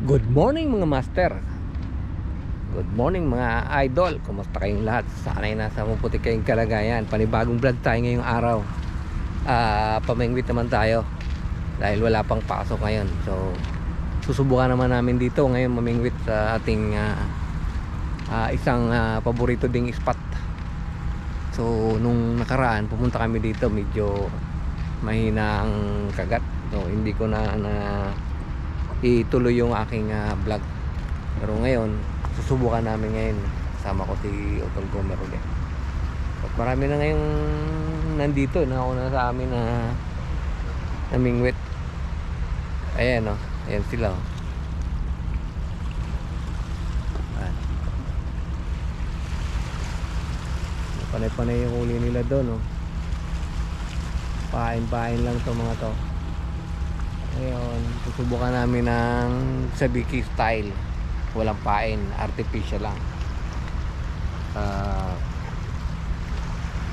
Good morning mga master. Good morning mga idol. Kumusta kayong lahat? Sana'y nasa mabuti kayong kalagayan. Panibagong vlog tayo ngayong araw. Ah, Pamingwit naman tayo. Dahil wala pang pasok ngayon. So Susubukan naman namin dito ngayon mamingwit sa ating ah, ah, Isang ah, paborito ding spot. So nung nakaraan Pumunta kami dito. Medyo Mahina ang kagat. So hindi ko na, na ituloy yung aking ah, vlog. Pero ngayon susubukan namin ngayon. Kasama ko si Otong Gomer ulit. At marami na ngayong nandito nauna sa amin na namingwit ayan o ayan sila o Ayan. panay-panay yung uli nila doon o pain-pain lang to mga to ngayon, susubukan namin ng sabiki style. Walang pain, artificial lang. Ah,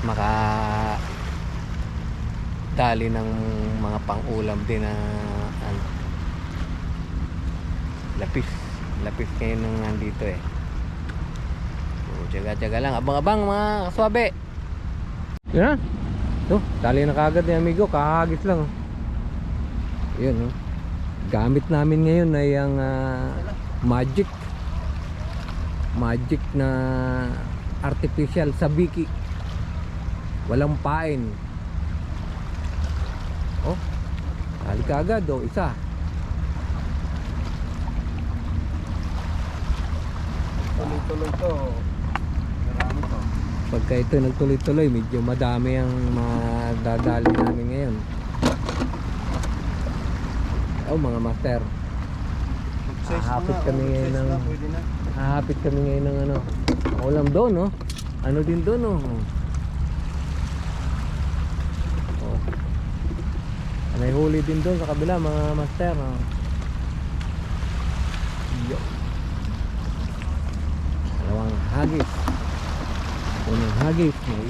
maka dali ng mga pang-ulam din na ano, lapis. Lapis ngayon nang nandito eh. So, tsaga-tsaga lang. Abang-abang mga kaswabe. Yan na. Ito, dali na kagad ni amigo. Kakagis lang. oh. Yun, oh. Gamit namin ngayon ay ang ah, magic. Magic na artificial sabiki. Walang pain. Oh. Dali ka agad, oh. Isa. Tuloy-tuloy to. Marami to. Pagka ito nagtuloy-tuloy, medyo madami ang madadali namin ngayon. Oh, mga master. Hahapit kami oh, ngayon ng-. Hahapit kami ngayon ng ano. Ulam doon, no? Ano din doon, no? Oh. May huli din doon sa kabila, mga master, no? Yo. Dalawang hagis. Unang hagis, may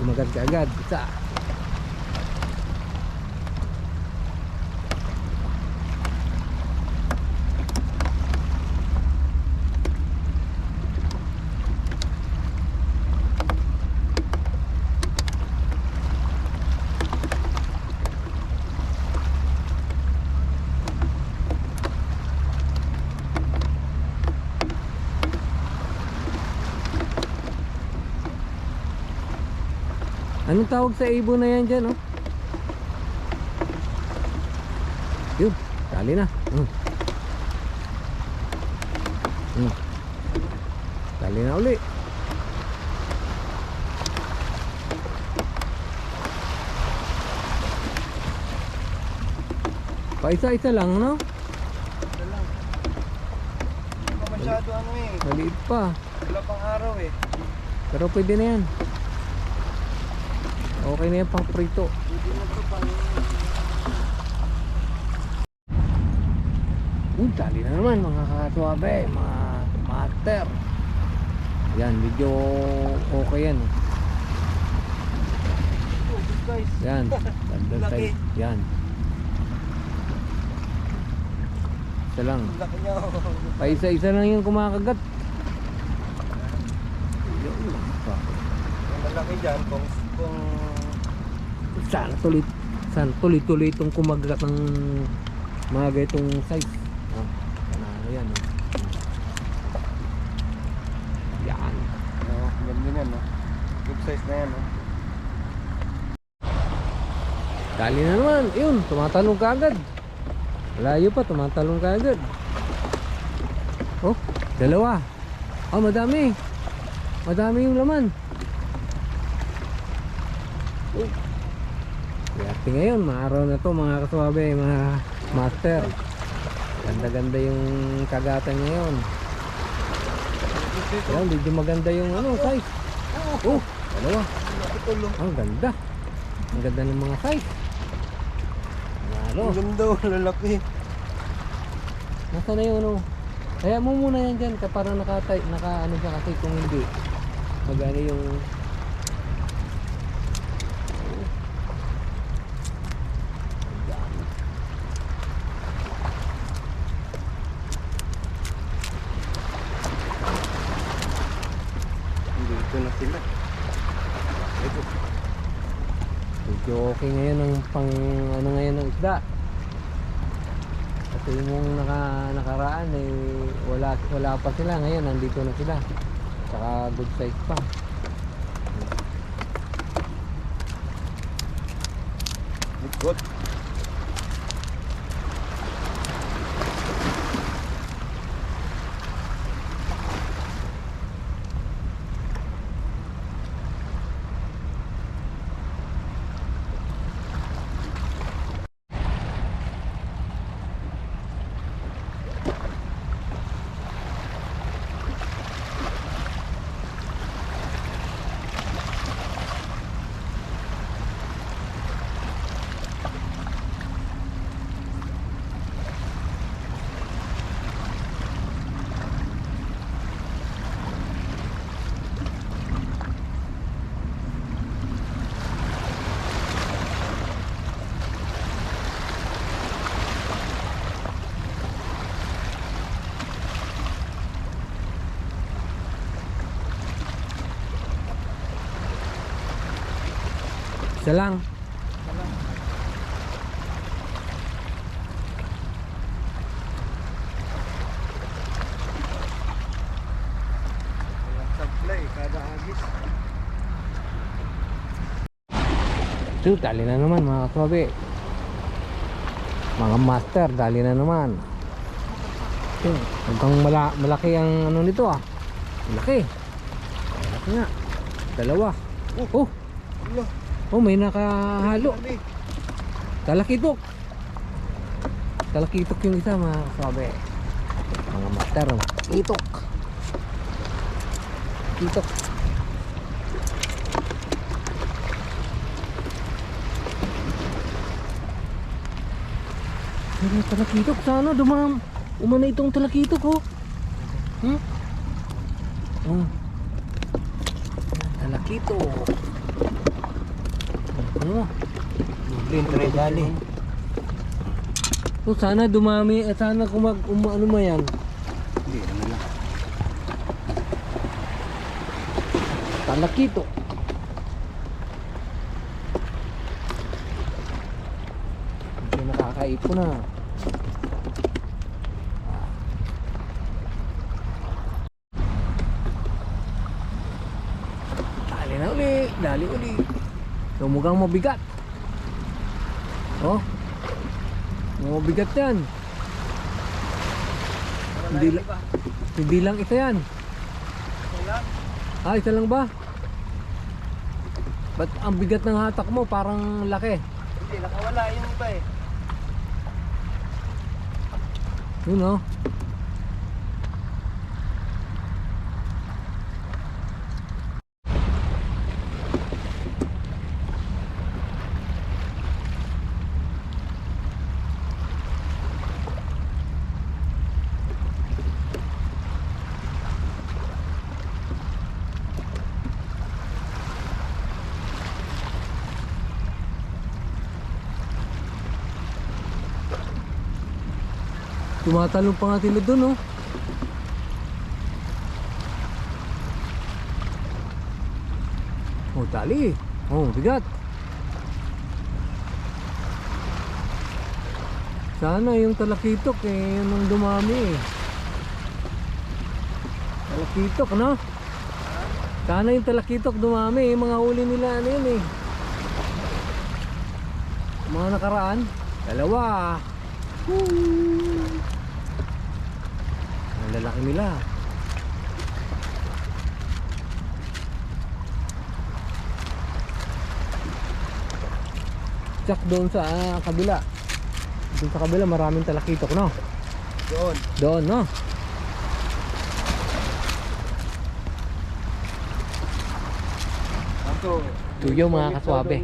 kumagat ka agad. Isa. Anong tawag sa ibon na yan dyan, oh? Yun, tali na. Mm. Mm. Tali na uli. Paisa-isa lang, no? Ito lang. Hindi pa masyado ano eh. Maliit pa. Wala pang araw eh. Pero pwede na yan. Okay na yan pang prito. Uy, tali na naman mga kaswabe, mga master. Yan, medyo okay yan. Yan, Laki. size. Yan. Isa lang. Niya. oh. Paisa-isa lang yung kumakagat. Ang malaki dyan kung... kung... Sana tuloy, sana tuloy-tuloy itong kumagat ng mga ganitong size. Ah, panalo yan. Oh. Yan. Oh, ganda niyan no. Good size na yan no. Dali na naman. Yun, tumatalong ka agad. Layo pa, tumatalong ka agad. Oh, dalawa. Oh, madami. Madami yung laman. Oh. Yati ngayon, maaraw na to mga kaswabe, mga master. Ganda-ganda yung kagatan ngayon. Ayan, medyo maganda yung ano, size. Oh, dalawa. Ang ganda. Ang ganda ng mga size. Ano? Ang ganda oh, lalaki. Nasaan na yung ano? Kaya mo muna yan dyan para nakatay, naka ano siya kasi kung hindi magano yung Tina. Ito. Medyo okay ngayon ang pang ano ngayon ng isda. Kasi yung naka, nakaraan eh wala wala pa sila ngayon nandito na sila. Saka good size pa. Good. Isa lang. Ito, dali na naman mga kaswabe. Mga master, dali na naman. Hanggang mala malaki ang ano nito ah. Malaki. Malaki nga. Dalawa. Oh, Ulo. Oh may nakahalo. Talakitok. Talakitok yung isa mga kaswabe. Mga master. Itok. Itok. Pero talakitok sana dumam. Umana itong talakitok oh. Hmm? Oh. Talakitok. Mo? Green tray dali. So sana dumami at sana kung mag um, ano mo yan. Hindi, ano lang. Talakito. Hindi nakakaipon na. Dali na uli, dali uli. Tumugang mabigat. Oh. Mabigat yan. Hindi, la- hindi lang isa yan. Ah, isa lang ba? Ba't ang bigat ng hatak mo parang laki? Hindi, nakawala yung iba eh. Yun oh. Tumatalong pa nga sila dun oh. Oh, tali. Oh, bigat. Sana yung talakitok eh, yun ang dumami eh. Talakitok, no? Sana yung talakitok dumami eh, mga huli nila ano yun eh. Mga nakaraan, dalawa. Woo! Lalaki nila. Tsak doon sa ah, kabila. Doon sa kabila maraming talakitok, no? Doon. Doon, no? Ako. Yung mga kaswabe.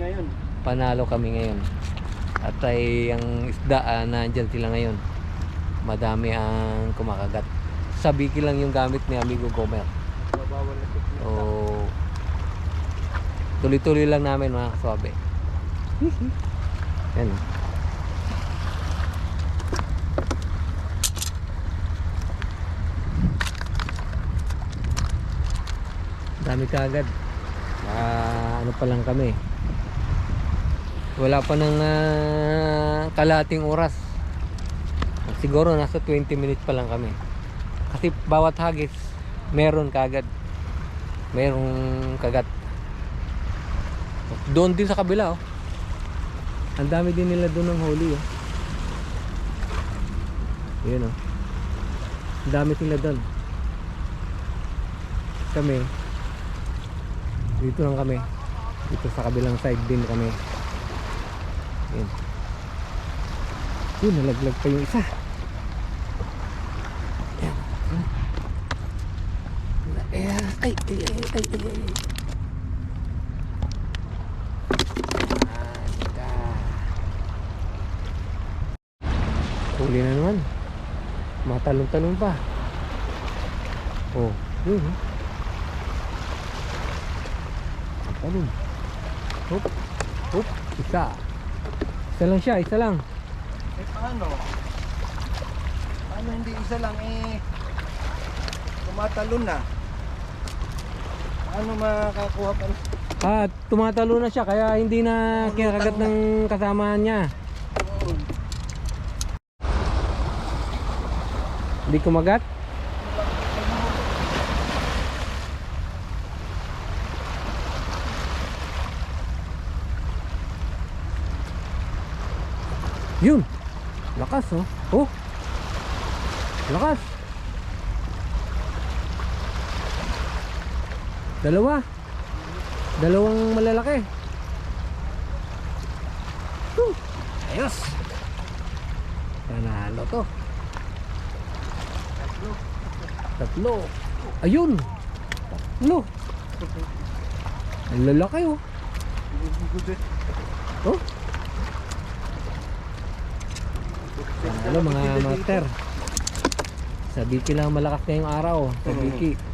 Panalo kami ngayon. At ay ang isda ah, nandyan sila ngayon. Madami ang kumakagat. Sabiki lang yung gamit ni Amigo Gomer. So, tuloy-tuloy lang namin mga kaswabe. Yan. Dami kagad. Ah, ano pa lang kami. Wala pa ng ah, kalating oras. Siguro nasa 20 minutes pa lang kami. Kasi bawat hagis meron kagad. Merong kagat. Doon din sa kabila oh. Ang dami din nila doon ng huli oh. Yun oh. Ang dami sila doon. Kami dito lang kami. Dito sa kabilang side din kami. Yun. Yun, nalaglag pa yung isa. Ayan. Ayan. Ay, ay, ay, ay, ay. Huli na naman. Matalong-talong pa. Oh, yun. oh. Talong. Hop. Hop. Isa. Isa lang siya, isa lang. Eh paano? Paano hindi isa lang eh tumatalon na? Paano makakuha pa? Ah, tumatalo na siya kaya hindi na kinakagat ng kasamahan niya. Hindi kumagat? Yun. Lakas oh. Oh. Lakas. Dalawa. Dalawang malalaki. Whew. Ayos. Panalo to. Tatlo. Ayun. Tatlo. Ang lalaki oh. Oh. Ano mga master. Sa Biki lang malakas na yung araw. Sa Biki.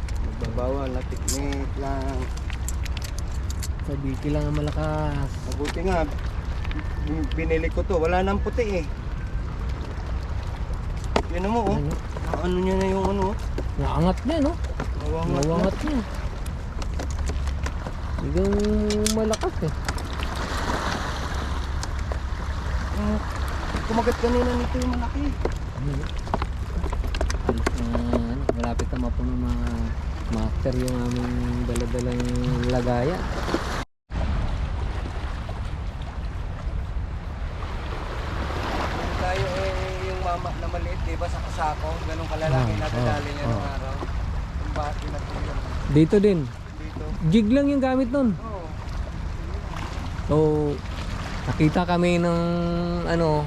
Magbabawal na technique lang. Sa Biki lang ang malakas. Mabuti nga, bin- binili ko to. Wala nang puti eh. Yan mo oh. Ano? Ano niya na yung ano? Naangat niya no? Nawangat na. Nawangat niya. Hanggang malakas eh. Mm, Kumagat kanina nito yung malaki. Ano? Na, ano, malapit na mapuno mga master yung aming daladalang lagaya. Yung tayo eh, yung mama na maliit, di ba, sa kasako, ganun kalalaki Ah, na dadali niya ah, ng ah. araw. Yung po yun. Dito din. Dito. Jig lang yung gamit nun. Oo. So, nakita kami ng ano,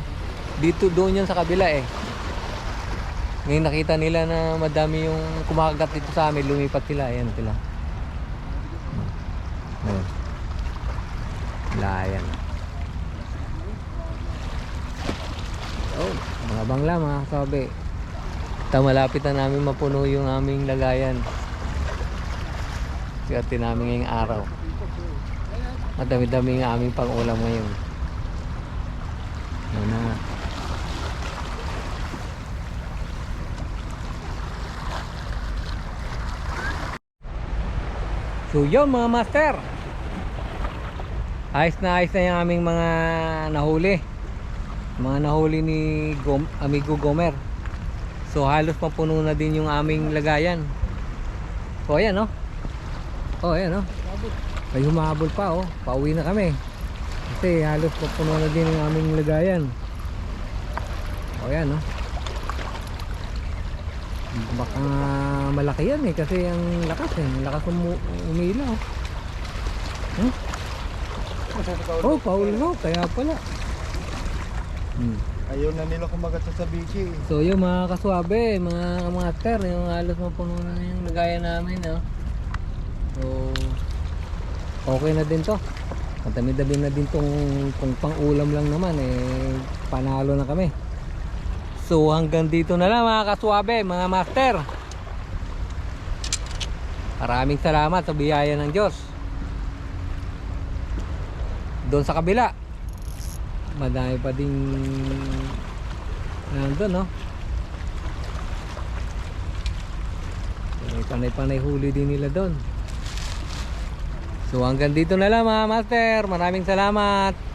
dito doon yan sa kabila eh. Ngayon nakita nila na madami yung kumakagat dito sa amin, lumipat sila. Ayan sila. Ayan. Layan. Oh, mga bangla mga kasabi. Ta malapit na namin mapuno yung aming lagayan. Swerte namin ngayong araw. Madami-dami ang aming pang-ulam ngayon. Ano na nga. So yun mga master. Ayos na ayos na yung aming mga nahuli. Mga nahuli ni Gom amigo Gomer. So halos mapuno na din yung aming lagayan. O ayan no. O ayan no. Ay humabol pa oh. Pauwi na kami. Kasi halos mapuno na din yung aming lagayan. O ayan no. Baka malaki yan eh kasi ang lakas eh. Ang lakas umu- umila oh. Hmm? Oh, paul no. Kaya pala. Hmm. Ayaw na nila kumagat sa sabiki. eh. So yung mga kaswabe, mga master, yung halos mapuno na yung lagayan namin, no? So, okay na din to. Madami-dami na din tong kung pang-ulam lang naman, eh, panalo na kami. So hanggang dito na lang mga kaswabe, mga master. Maraming salamat sa biyaya ng Diyos. Doon sa kabila, madami pa ding nandun no may panay panay huli din nila doon So hanggang dito na lang mga master. Maraming salamat.